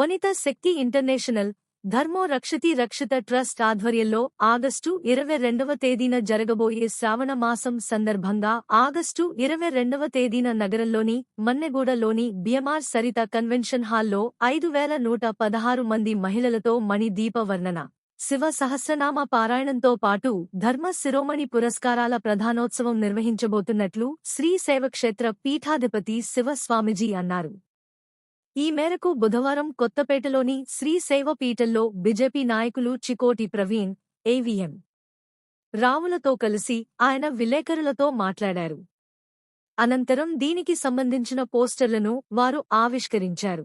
వనిత శక్తి international ధర్మో రక్షతి రక్షిత trust ఆధ్వర్యంలో ఆగస్టు ఇరవై రెండవ తేదీన జరగబోయే శ్రావణ మాసం సందర్భంగా ఆగస్టు ఇరవై రెండవ తేదీన నగరంలోని మన్నెగూడలోని బిఎంఆర్ సరిత కన్వెన్షన్ హాల్లో ఐదు వేల నూట పదహారు మంది మహిళలతో మణి దీప వర్ణన శివ సహస్రనామ పారాయణంతో పాటు ధర్మ శిరోమణి పురస్కారాల ప్రధానోత్సవం నిర్వహించబోతున్నట్లు శ్రీ శైవక్షేత్ర పీఠాధిపతి శివ స్వామిజీ అన్నారు. ఈ మేరకు బుధవారం కొత్తపేటలోని శ్రీ శైవ బీజేపీ నాయకులు చికోటి ప్రవీణ్ ఏవిఎం రావులతో కలిసి ఆయన విలేకరులతో మాట్లాడారు. అనంతరం దీనికి సంబంధించిన పోస్టర్లను వారు ఆవిష్కరించారు.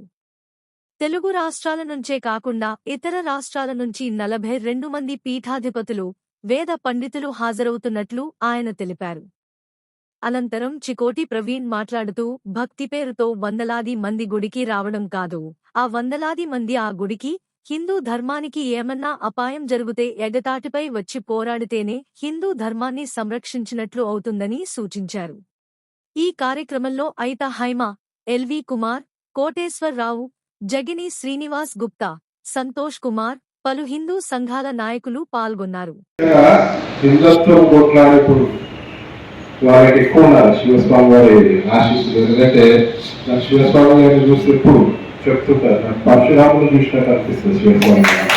తెలుగు రాష్ట్రాల నుంచే కాకుండా ఇతర రాష్ట్రాల నుంచి నలభై రెండు మంది పీఠాధిపతులు వేద పండితులు హాజరవుతున్నట్లు ఆయన తెలిపారు. అనంతరం చికోటి ప్రవీణ్ మాట్లాడుతూ భక్తి పేరుతో వందలాది మంది గుడికి రావడం కాదు. ఆ వందలాది మంది ఆ గుడికి హిందూ ధర్మానికి ఏమన్నా అపాయం జరిగితే ఎగతాటిపై వచ్చి పోరాడితేనే హిందూ ధర్మాన్ని సంరక్షించినట్లు అవుతుందని సూచించారు. ఈ కార్యక్రమంలో ఐత హైమ ఎల్వి కుమార్ కోటేశ్వరరావు జగిని శ్రీనివాస్ గుప్తా సంతోష్ కుమార్ పలు హిందూ సంఘాల నాయకులు పాల్గొన్నారు. హిందుత్వం కొట్లాడేప్పుడు వారికి ఎక్కువ ఉన్నారు శివస్వామి వారి ఆశీస్సులు ఎందుకంటే నాకు శివస్వామి గారిని చూస్తే ఎప్పుడు చెప్తుంటారు నాకు పరశురాములు చూసినట్టు అనిపిస్తుంది శివస్వామి గారు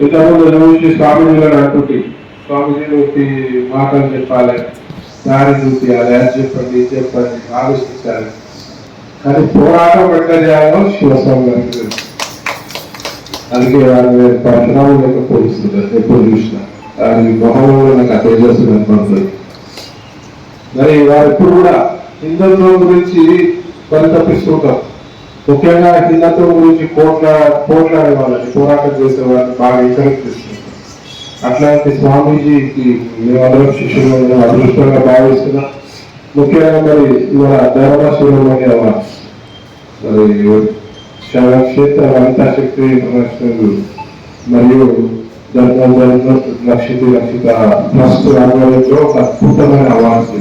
ఇంతకుముందు చూసి స్వామిజీ గారు అంటుంటే స్వామిజీ వచ్చి మాటలు చెప్పాలి దారి చూపించాలి అది చెప్పండి ఇది చెప్పండి ఆలోచించాలి కానీ పోరాటం ఎట్లా చేయాలో శివస్వామి గారికి తెలుసు అందుకే వారిని పట్టణాలు లేక పోలిస్తున్నారు ఎప్పుడు చూసినా దాని మొహంలో నాకు ఆ తేజస్సు కనపడుతుంది మరి వారు ఎప్పుడు కూడా హిందుత్వం గురించి పరితపిస్తుంటాం ముఖ్యంగా హిందుత్వం గురించి కోట్ల పోట్లాడే వాళ్ళని పోరాటం చేసే వాళ్ళని బాగా ఎంకరేజ్ చేస్తుంటాం అట్లాంటి స్వామీజీకి మేమందరం శిష్యులు అదృష్టంగా భావిస్తున్నాం. ముఖ్యంగా మరి ఇవాళ ధర్మశివమని అవార్డు మరి క్షేత్ర వనితా శక్తి మరియు ధర్మ ధర్మ రక్షిత రక్షిత ట్రస్ట్ ఒక అద్భుతమైన అవార్డ్స్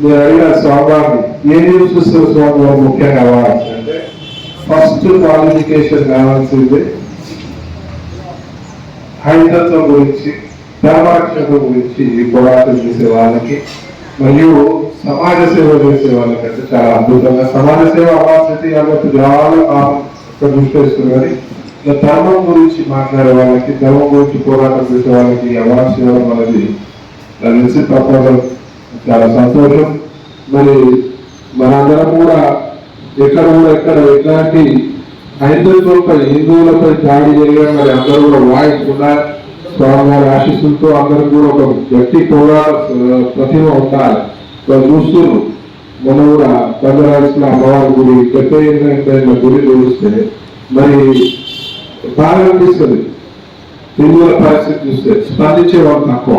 నేను అడిగిన స్వామివారిని ఏ న్యూస్ చూస్తే ముఖ్యంగా అవార్డ్స్ అంటే ఫస్ట్ క్వాలిఫికేషన్ కావాల్సింది హైందత్వం గురించి ధర్మరక్షణ గురించి పోరాటం చేసే వాళ్ళకి మరియు సమాజ సేవ చేసే వాళ్ళకి అంటే చాలా అద్భుతంగా సమాజ సేవ అవార్డ్స్ కాబట్టి చాలా కాలం ఇక్కడ దృష్టి కానీ ధర్మం గురించి మాట్లాడే వాళ్ళకి ధర్మం గురించి పోరాటం చేసే వాళ్ళకి అవార్డ్స్ ఇవ్వడం అనేది నాకు తెలిసి ప్రపోజల్ చాలా సంతోషం. మరి మనందరం కూడా ఎక్కడ కూడా ఎక్కడ ఎట్లాంటి హైందవులపై హిందువులపై దాడి చేయడం మరి అందరూ కూడా వాయించకుండా స్వామివారి ఆశీస్సులతో అందరూ కూడా ఒక గట్టి పోరాట ప్రతిమ ఉండాలి. వాళ్ళు చూస్తున్నారు. మొన్న కూడా పందరాల్సిన అమ్మవారి గుడి డెబ్బై ఎనిమిది గుడి చూస్తే మరి బాగా అనిపిస్తుంది హిందువుల పరిస్థితి చూస్తే స్పందించేవాళ్ళు తక్కువ.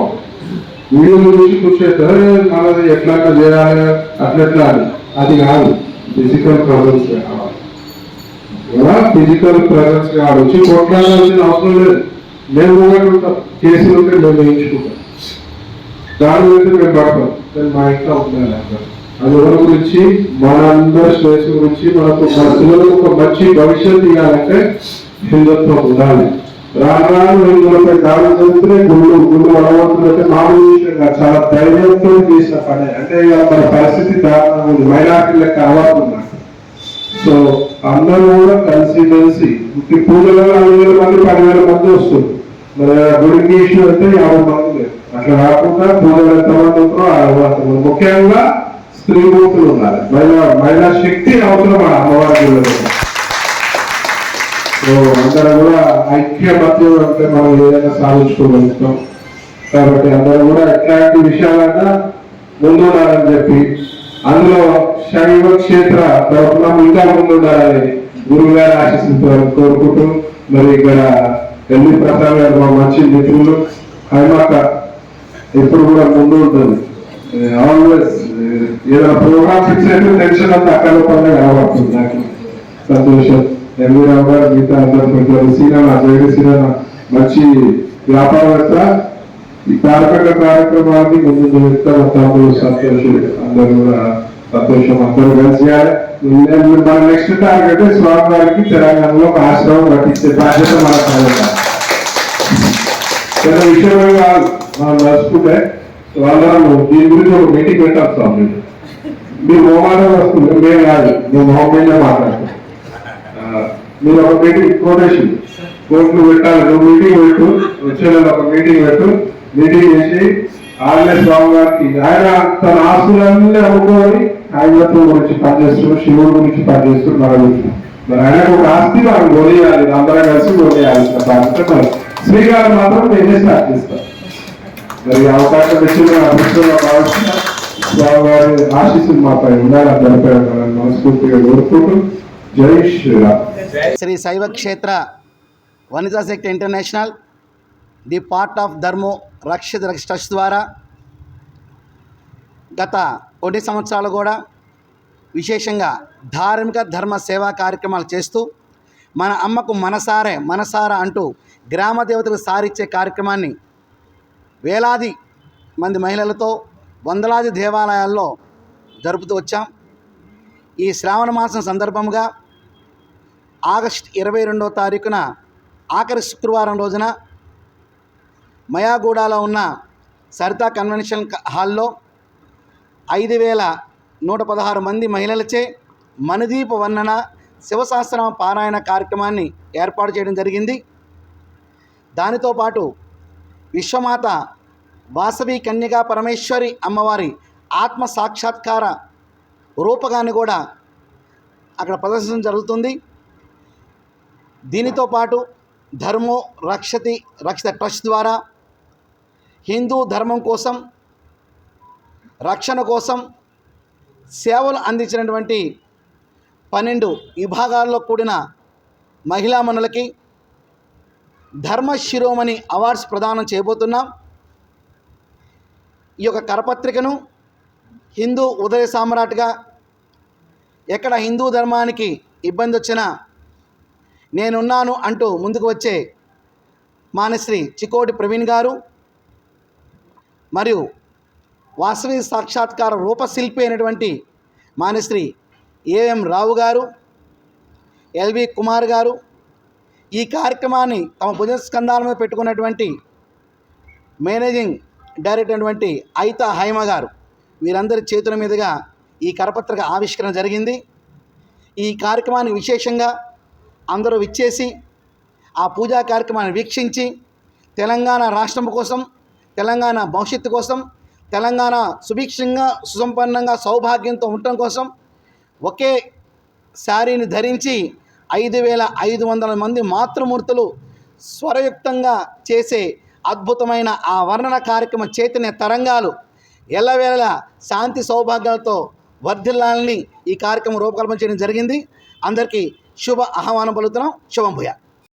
వీడియోలు చూసి కూర్చోతే మనది ఎట్లా చేయాలి అట్లెట్లా అని. అది కాదు ఫిజికల్ ప్రాబ్లమ్స్ కావాలి. ఫిజికల్ ప్రెజెన్స్ కావాలి వచ్చి కొట్లాడాల్సిన అవసరం లేదు. మేము ఉంటాం కేసులు ఉంటే మేము వేయించుకుంటాం. దాని గురించి మేము పడతాం కానీ మా ఇంట్లో ఉంటున్నాను అది ఎవరి గురించి? మన అందరి శ్రేయస్ గురించి మనకు మన పిల్లలకు ఒక మంచి భవిష్యత్తు ఇవ్వాలంటే హిందుత్వం ఉండాలి. రాను రాను హిందువులపై దాడులు జరుగుతూనే గుళ్ళు గుళ్ళు అలవాటులైతే మామూలు విషయం కాదు చాలా ధైర్యంతో చేసిన పని. అంటే మన పరిస్థితి దారుణంగా ఉంది. మైనార్టీ లెక్క సో అందరూ కూడా కలిసి కలిసి ఈ పూజలలో ఐదు వేల మంది పదివేల మంది వస్తుంది మరి గుడికి ఇష్యూ అంటే యాభై మంది లేదు. అట్లా కాకుండా పూజలు ఎంతమంది ఉంటారో ఆ అంతమంది. ముఖ్యంగా స్త్రీ మూర్తులు ఉన్నారు మహిళా మహిళా శక్తి అవసరం ఆ అమ్మవారి గుడిలో. సో అందరం కూడా ఐక్యమత్యం అంటే మనం ఏదైనా సాధించుకోగలుగుతాం. కాబట్టి అందరం కూడా ఎట్లాంటి విషయాలన్నా ముందుండాలని చెప్పి అందులో శైవ క్షేత్ర తరఫున ఇంకా ముందుండాలని గురువు గారు ఆశిస్తుంటూ కోరుకుంటూ మరి ఇక్కడ ఎల్లి ప్రసాద్ గారు మా మంచి మిత్రులు హైమాక ఎప్పుడు కూడా ముందు ఉంటుంది. ఆల్వేస్ ఏదైనా ప్రోగ్రామ్ ఫిక్స్ అయితే టెన్షన్ అంతా అక్కడ పని కనబడుతుంది నాకు. సంతోషం. ఎంవీరావు గారు మిగతా అందరూ పెట్టారు సీనా జగన్ సీనా మంచి వ్యాపారవేత్త. ఈ కార్యక్రమ కార్యక్రమాన్ని ముందు చెప్తా తమ్ముడు సంతోష్ అందరూ కూడా సంతోషం అందరూ కలిసి మన నెక్స్ట్ టార్గెట్ స్వామి వారికి తెలంగాణలో ఒక ఆశ్రమం కట్టించే బాధ్యత మన పైన చిన్న విషయమే కాదు మనం నడుచుకుంటే వాళ్ళం దీని గురించి ఒక మీటింగ్ పెట్టాలి స్వామి మీరు మొహమాటం వస్తుంది మేము కాదు మేము మొహం మీదే మాట్లాడతాం నువ్వు ఒక మీటింగ్ కోటేషన్ కోర్టులు పెట్టాలి నువ్వు మీటింగ్ పెట్టు వచ్చే ఒక మీటింగ్ పెట్టు. మీటింగ్ చేసి ఆంజనేయ స్వామి గారికి ఆయన తన ఆస్తులన్నీ అమ్ముకొని ఆయనత్వం గురించి పనిచేస్తూ శివుడు గురించి పనిచేస్తూ మనం మరి ఆయనకు ఒక ఆస్తి మనం కొనియాలి అందరం కలిసి కొనియాల్సిన బాధ్యత మరి శ్రీగారు మాత్రం నేనే స్టార్ట్ చేస్తాను మరి అవకాశం ఇచ్చిన అదృష్టంగా స్వామి గారి ఆశీస్సులు మాపై ఉండాలని జరిపారు మనస్ఫూర్తిగా కోరుకుంటూ జై Sriram. Sri Shaiva Kshetra Vanitha Shakti international the part of ధర్మో రక్షిత రక్ష ట్రస్ట్ ద్వారా గత కొన్ని సంవత్సరాలు కూడా విశేషంగా ధార్మిక ధర్మ సేవా కార్యక్రమాలు చేస్తూ మన అమ్మకు మనసారే మనసారా అంటూ గ్రామ దేవతలకు సారిచ్చే కార్యక్రమాన్ని వేలాది మంది మహిళలతో వందలాది దేవాలయాల్లో జరుపుతూ వచ్చాం. ఈ శ్రావణ మాసం సందర్భంగా ఆగస్ట్ ఇరవై రెండవ తారీఖున ఆఖరి శుక్రవారం రోజున మయాగూడలో ఉన్న సరితా కన్వెన్షన్ హాల్లో ఐదు వేల నూట పదహారు మంది మహిళలచే మనదీప వర్ణన శివశాస్త్రం పారాయణ కార్యక్రమాన్ని ఏర్పాటు చేయడం జరిగింది. దానితో పాటు విశ్వమాత వాసవి కన్యగా పరమేశ్వరి అమ్మవారి ఆత్మ సాక్షాత్కార రూపకాన్ని కూడా అక్కడ ప్రదర్శించడం జరుగుతుంది. దీనితో పాటు ధర్మో రక్షతి రక్షిత ట్రస్ట్ ద్వారా హిందూ ధర్మం కోసం రక్షణ కోసం సేవలు అందించినటువంటి పన్నెండు విభాగాల్లో కూడిన మహిళా మనులకి ధర్మ శిరోమణి అవార్డ్స్ ప్రదానం చేయబోతున్నాం. ఈ యొక్క కరపత్రికను హిందూ ఉదయ సామ్రాట్గా ఎక్కడ హిందూ ధర్మానికి ఇబ్బంది వచ్చినా నేనున్నాను అంటూ ముందుకు వచ్చే మానశ్రీ చికోటి ప్రవీణ్ గారు మరియు వాసవి సాక్షాత్కార రూపశిల్పి అయినటువంటి మానశ్రీ ఏఎం రావు గారు ఎల్వి కుమార్ గారు ఈ కార్యక్రమాన్ని తమ భుజస్కంధాల మీద పెట్టుకున్నటువంటి మేనేజింగ్ డైరెక్టర్ అయినటువంటి ఐతా హైమ గారు వీరందరి చేతుల మీదుగా ఈ కరపత్రిక ఆవిష్కరణ జరిగింది. ఈ కార్యక్రమాన్ని విశేషంగా అందరూ విచ్చేసి ఆ పూజా కార్యక్రమాన్ని వీక్షించి తెలంగాణ రాష్ట్రం కోసం తెలంగాణ భవిష్యత్తు కోసం తెలంగాణ సుభిక్షంగా సుసంపన్నంగా సౌభాగ్యంతో ఉండటం కోసం ఒకే శారీని ధరించి ఐదు వేల ఐదు వందల మంది మాతృమూర్తులు స్వరయుక్తంగా చేసే అద్భుతమైన ఆ వర్ణన కార్యక్రమ చైతన్య తరంగాలు ఎల్లవేళ శాంతి సౌభాగ్యాలతో వర్ధిల్లాలని ఈ కార్యక్రమం రూపకల్పన చేయడం జరిగింది. అందరికీ శుభ ఆహ్వానం పలుకుతున్నాం. శుభం భూయా.